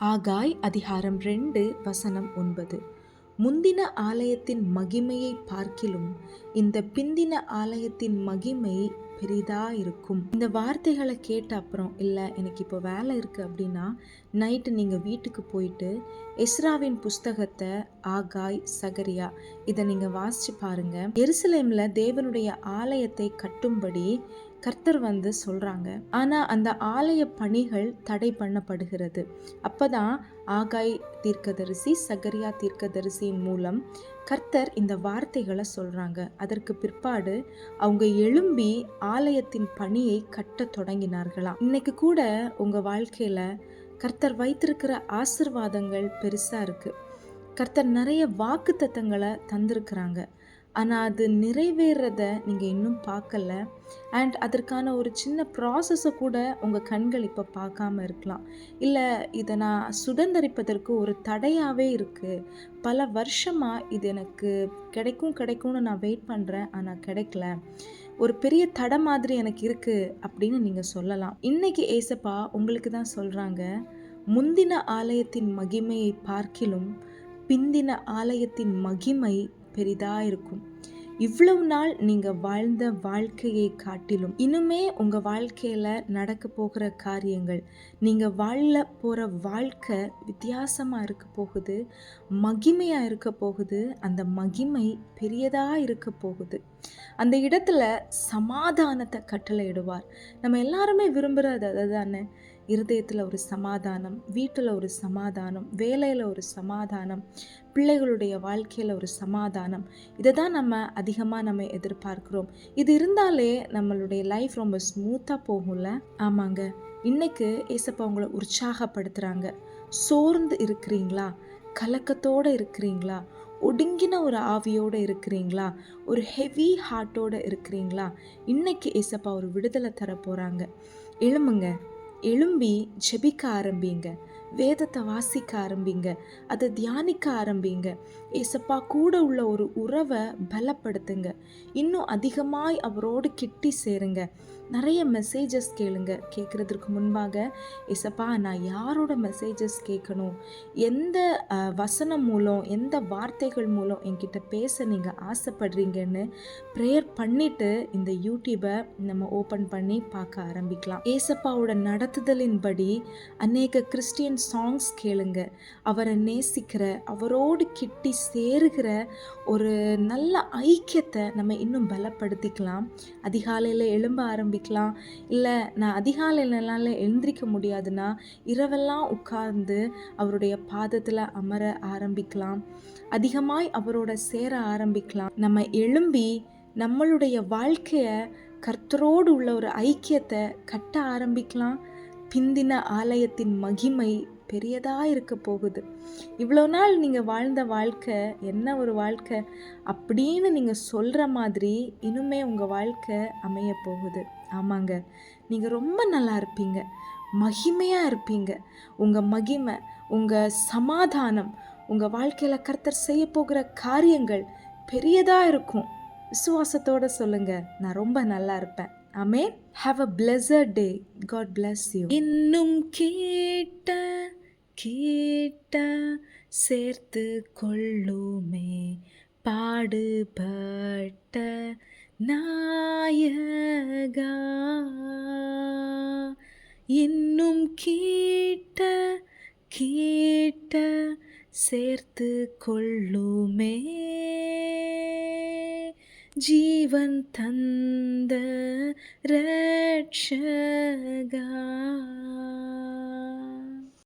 ஆகாய் அதிகாரம் ரெண்டு வசனம் ஒன்பது. முந்தின ஆலயத்தின் மகிமையை பார்க்கிலும் இந்த பிந்தின ஆலயத்தின் மகிமை பெரிதா இருக்கும். இந்த வார்த்தைகளை கேட்ட அப்புறம் இல்லை எனக்கு இப்போ வேலை இருக்குது அப்படின்னா நைட்டு நீங்கள் வீட்டுக்கு போயிட்டு எஸ்ராவின் புஸ்தகத்தை ஆகாய் சகரியா இதை நீங்கள் வாசிச்சு பாருங்க. எருசலேமில் தேவனுடைய ஆலயத்தை கட்டும்படி கர்த்தர் வந்து சொல்கிறாங்க ஆனால் அந்த ஆலய பணிகள் தடை பண்ணப்படுகிறது. அப்போ தான் ஆகாய் தீர்க்கதரிசி சகரியா தீர்க்கதரிசியின் மூலம் கர்த்தர் இந்த வார்த்தைகளை சொல்கிறாங்க அதற்கு பிற்பாடு அவங்க எழும்பி ஆலயத்தின் பணியை கட்ட தொடங்கினார்களாம். இன்னைக்கு கூட உங்கள் வாழ்க்கையில் கர்த்தர் வைத்திருக்கிற ஆசிர்வாதங்கள் பெருசாக இருக்குது கர்த்தர் நிறைய வாக்கு தத்தங்களை தந்திருக்கிறாங்க. ஆனால் அது நிறைவேறத நீங்கள் இன்னும் பார்க்கல. அண்ட் அதற்கான ஒரு சின்ன ப்ராசஸை கூட உங்கள் கண்கள் இப்போ பார்க்காம இருக்கலாம். இல்லை இதை நான் சுதந்திரிப்பதற்கு ஒரு தடையாகவே இருக்குது பல வருஷமாக இது எனக்கு கிடைக்கும் கிடைக்கும்னு நான் வெயிட் பண்ணுறேன் ஆனால் கிடைக்கல. ஒரு பெரிய தடை மாதிரி எனக்கு இருக்குது அப்படின்னு நீங்கள் சொல்லலாம். இன்றைக்கி ஏசப்பா உங்களுக்கு தான் சொல்கிறாங்க முந்தின ஆலயத்தின் மகிமையை பார்க்கிலும் பிந்தின ஆலயத்தின் மகிமை பெரிதாக இருக்கும். இவ்வளவு நாள் நீங்கள் வாழ்ந்த வாழ்க்கையை காட்டிலும் இன்னுமே உங்கள் வாழ்க்கையில் நடக்க போகிற காரியங்கள் நீங்கள் வாழ போகிற வாழ்க்கை வித்தியாசமாக இருக்க போகுது மகிமையாக இருக்க போகுது அந்த மகிமை பெரியதாக இருக்க போகுது. அந்த இடத்துல சமாதானத்தை கட்டளையிடுவார். நம்ம எல்லாருமே விரும்புகிறது அதுதானே? இருதயத்தில் ஒரு சமாதானம் வீட்டில் ஒரு சமாதானம் வேலையில் ஒரு சமாதானம் பிள்ளைகளுடைய வாழ்க்கையில் ஒரு சமாதானம். இதை தான் நம்ம அதிகமாக நம்ம எதிர்பார்க்குறோம். இது இருந்தாலே நம்மளுடைய லைஃப் ரொம்ப ஸ்மூத்தாக போகும்ல? ஆமாங்க. இன்னைக்கு ஏசப்பா உங்களை உற்சாகப்படுத்துகிறாங்க சோர்ந்து இருக்கிறீங்களா? கலக்கத்தோடு இருக்கிறீங்களா? ஒடுங்கின ஒரு ஆவியோடு இருக்கிறீங்களா? ஒரு ஹெவி ஹார்ட்டோடு இருக்கிறீங்களா? இன்னைக்கு ஏசப்பா ஒரு விடுதலை தர போகிறாங்க எழுமுங்க எழும்பி ஜெபிக்க ஆரம்பிங்க. வேதத்தை வாசிக்க ஆரம்பிங்க. அதை தியானிக்க ஆரம்பிங்க. ஏசப்பா கூட உள்ள ஒரு உறவை பலப்படுத்துங்க. இன்னும் அதிகமாய் அவரோடு கிட்டி சேருங்க. நிறைய மெசேஜஸ் கேளுங்க. கேட்குறதுக்கு முன்பாக ஏசப்பா நான் யாரோட மெசேஜஸ் கேட்கணும்? எந்த வசனம் மூலம் எந்த வார்த்தைகள் மூலம் என்கிட்ட பேச நீங்கள் ஆசைப்படுறீங்கன்னு ப்ரேயர் பண்ணிவிட்டு இந்த யூடியூப்பை நம்ம ஓப்பன் பண்ணி பார்க்க ஆரம்பிக்கலாம். ஏசப்பாவோட நடத்துதலின்படி அநேக கிறிஸ்டியன் சாங்ஸ் கேளுங்க. அவரை நேசிக்கிற அவரோடு கிட்டி சேருகிற ஒரு நல்ல ஐக்கியத்தை நம்ம இன்னும் பலப்படுத்திக்கலாம். அதிகாலையில் எழும்ப ஆரம்பிக்கலாம். இல்லை நான் அதிகாலையிலலாம் எழுந்திரிக்க முடியாதுன்னா இரவெல்லாம் உட்கார்ந்து அவருடைய பாதத்தில் அமர ஆரம்பிக்கலாம். அதிகமாய் அவரோட சேர ஆரம்பிக்கலாம். நம்ம எழும்பி நம்மளுடைய வாழ்க்கையை கர்த்தரோடு உள்ள ஒரு ஐக்கியத்தை கட்ட ஆரம்பிக்கலாம். பிந்தின ஆலயத்தின் மகிமை பெரியதாக இருக்க போகுது. இவ்வளோ நாள் நீங்கள் வாழ்ந்த வாழ்க்கை என்ன ஒரு வாழ்க்கை அப்படின்னு நீங்கள் சொல்கிற மாதிரி இனிமே உங்கள் வாழ்க்கை அமைய போகுது. ஆமாங்க. நீங்கள் ரொம்ப நல்லா இருப்பீங்க. மகிமையாக இருப்பீங்க. உங்கள் மகிமை உங்கள் சமாதானம் உங்கள் வாழ்க்கையில் கர்த்தர் செய்ய போகிற காரியங்கள் பெரியதாக இருக்கும். விசுவாசத்தோடு சொல்லுங்கள் நான் ரொம்ப நல்லா இருப்பேன். May have a pleasure day God bless you இன்னும் கேட்ட கேட்ட சேர்த்து கொள்ளுமே. பாடுபட்ட நாயகா. இன்னும் கேட்ட கேட்ட சேர்த்து கொள்ளுமே. ജീവൻ തന്ന രക്ഷക